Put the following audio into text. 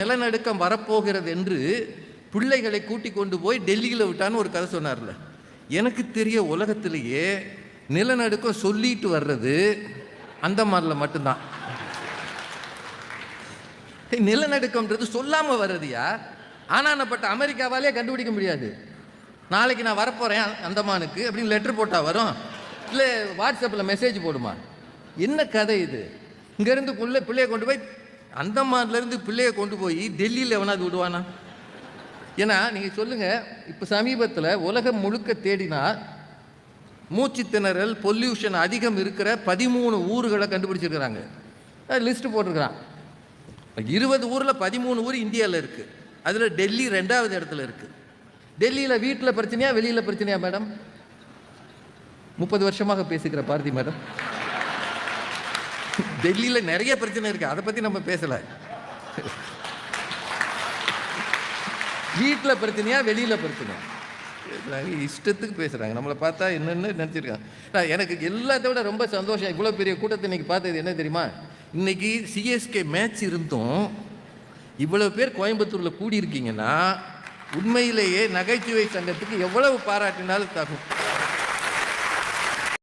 நிலநடுக்கம் வரப்போகிறது என்று பிள்ளைகளை கூட்டி கொண்டு போய் டெல்லியில் விட்டான்னு ஒரு கதை சொன்னார்ல. எனக்கு தெரிய உலகத்திலேயே நிலநடுக்கம் சொல்லிட்டு வர்றது அந்தமானில் மட்டும்தான். ஏய், நிலநடுக்கம்ன்றது சொல்லாமல் வர்றதுயா? ஆனானப்பட்ட அமெரிக்காவாலே கண்டுபிடிக்க முடியாது. நாளைக்கு நான் வரப்போகிறேன் அந்தமானுக்கு அப்படின்னு லெட்டர் போட்டால் வரும். இல்லை வாட்ஸ்அப்பில் மெசேஜ் போடுமா? என்ன கதை இது? இங்கேருந்து பிள்ளை பிள்ளையை கொண்டு போய் அந்தமான்லேருந்து பிள்ளையை கொண்டு போய் டெல்லியில் எவனாவது விடுவானா? ஏன்னா நீங்கள் சொல்லுங்கள் இப்போ சமீபத்தில் உலகம் முழுக்க தேடினா மூச்சு திணறல் பொல்யூஷன் அதிகம் இருக்கிற பதிமூணு ஊர்களை கண்டுபிடிச்சிருக்கிறாங்க. லிஸ்ட் போட்டிருக்கிறான். இருபது ஊரில் பதிமூணு ஊர் இந்தியாவில் இருக்குது அதில் டெல்லி ரெண்டாவது இடத்துல இருக்குது டெல்லியில் வீட்டில் பிரச்சனையா வெளியில் பிரச்சனையா மேடம்? முப்பது வருஷமாக பேசுகிற பாரதி மேடம். டெல்லியில் நிறைய பிரச்சனை இருக்குது அதை பற்றி நம்ம பேசலை. வீட்டில் பிரச்சனையா வெளியில் பிரச்சனை பேசுகிறாங்க இஷ்டத்துக்கு பேசுகிறாங்க நம்மளை பார்த்தா என்னென்னு நினச்சிருக்காங்க. நான் எனக்கு எல்லாத்த விட ரொம்ப சந்தோஷம். இவ்வளோ பெரிய கூட்டத்தை இன்னைக்கு பார்த்தது என்ன தெரியுமா? இன்னைக்கு சிஎஸ்கே மேட்ச் இருந்தும் இவ்வளோ பேர் கோயம்புத்தூரில் கூடியிருக்கீங்கன்னா உண்மையிலேயே நகைச்சுவை சங்கத்துக்கு எவ்வளவு பாராட்டினாலும் தகும்.